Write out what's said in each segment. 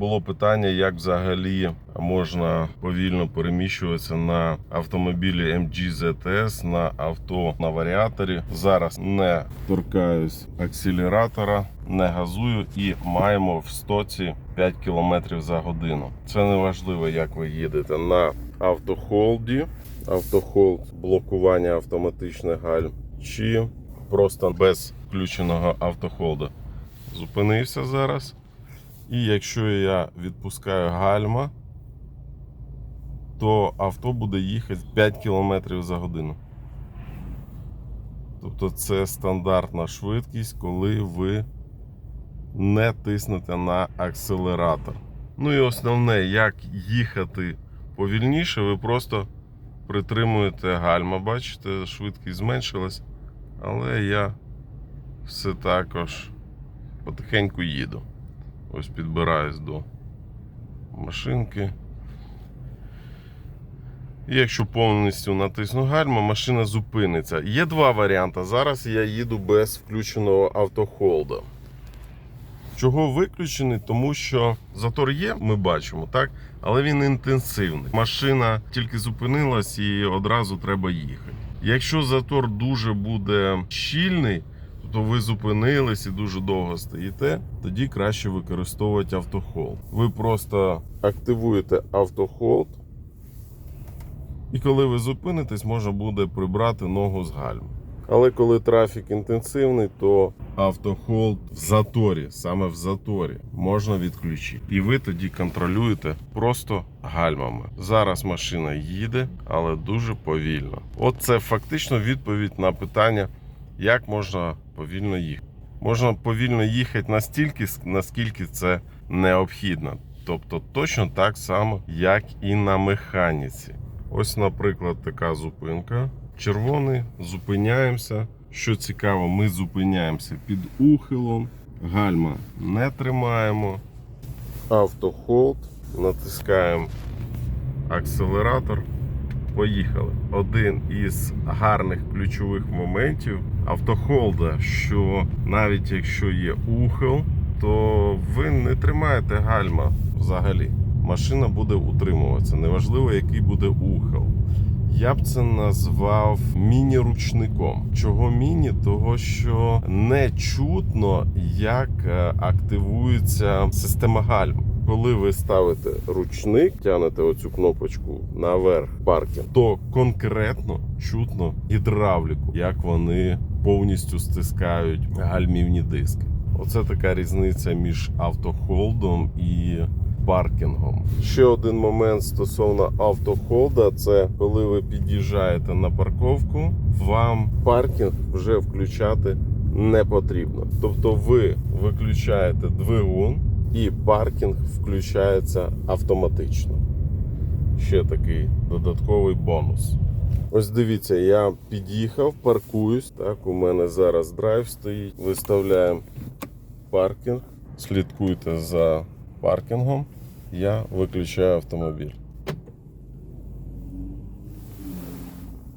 було питання, як взагалі можна повільно переміщуватися на автомобілі MG ZS, на авто на варіаторі. Зараз не торкаюсь акселератора, не газую і маємо в стоці 5 км за годину. Це не важливо, як ви їдете на автохолді, автохолд, блокування автоматичних гальм, чи просто без включеного автохолда. Зупинився зараз. І якщо я відпускаю гальма, то авто буде їхати 5 км за годину. Тобто це стандартна швидкість, коли ви не тиснете на акселератор. Ну і основне, як їхати повільніше, ви просто притримуєте гальма. Бачите, швидкість зменшилась, але я все також потихеньку їду. Ось підбираюсь до машинки. Якщо повністю натисну гальма, машина зупиниться. Є два варіанти. Зараз я їду без включеного автохолда. Чого виключений? Тому що затор є, ми бачимо, так? Але він інтенсивний. Машина тільки зупинилась і одразу треба їхати. Якщо затор дуже буде щільний, то ви зупинились і дуже довго стоїте, тоді краще використовувати автохолд. Ви просто активуєте автохолд, і коли ви зупинитесь, можна буде прибрати ногу з гальм. Але коли трафік інтенсивний, то автохолд в заторі, саме в заторі, можна відключити. І ви тоді контролюєте просто гальмами. Зараз машина їде, але дуже повільно. От це фактично відповідь на питання, як можна повільно їхати. Можна повільно їхати настільки, наскільки це необхідно. Тобто точно так само, як і на механіці. Ось, наприклад, така зупинка. Червоний, зупиняємося. Що цікаво, ми зупиняємося під ухилом, гальма не тримаємо. Автохолд, натискаємо акселератор. Поїхали. Один із гарних ключових моментів автохолда, що навіть якщо є ухил, то ви не тримаєте гальма взагалі. Машина буде утримуватися. Неважливо, який буде ухил. Я б це назвав міні-ручником. Чого міні? Того, що не чутно, як е, активується система гальм. Коли ви ставите ручник, тянете оцю кнопочку наверх паркінг, то конкретно чутно гідравліку, як вони повністю стискають гальмівні диски. Оце така різниця між автохолдом і паркінгом. Ще один момент стосовно автохолда це коли ви під'їжджаєте на парковку, вам паркінг вже включати не потрібно. Тобто ви виключаєте двигун і паркінг включається автоматично. Ще такий додатковий бонус. Ось дивіться, я під'їхав, паркуюсь. Так, у мене зараз драйв стоїть. Виставляємо паркінг. Слідкуйте за паркінгом. Я виключаю автомобіль.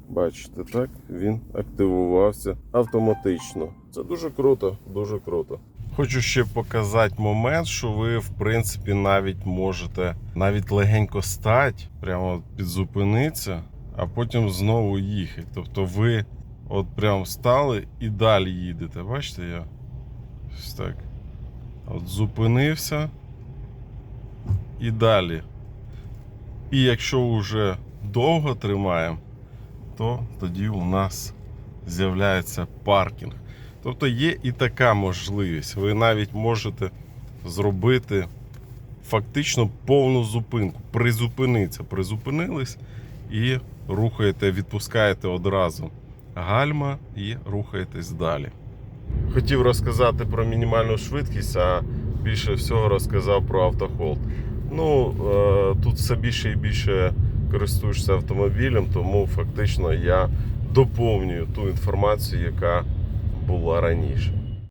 Бачите, так, він активувався автоматично. Це дуже круто, дуже круто. Хочу ще показати момент, що ви, в принципі, навіть можете навіть легенько стати, прямо підзупинитися, а потім знову їхати. Тобто ви от прям стали і далі їдете. Бачите, я ось так. От зупинився і далі. І якщо вже довго тримаємо, то тоді у нас з'являється паркінг. Тобто є і така можливість. Ви навіть можете зробити фактично повну зупинку, призупинитися. Призупинились і рухаєте, відпускаєте одразу гальма і рухаєтесь далі. Хотів розказати про мінімальну швидкість, а більше всього розказав про автохолд. Ну, е, тут все більше і більше користуєшся автомобілем, тому фактично я доповнюю ту інформацію, яка була раніше.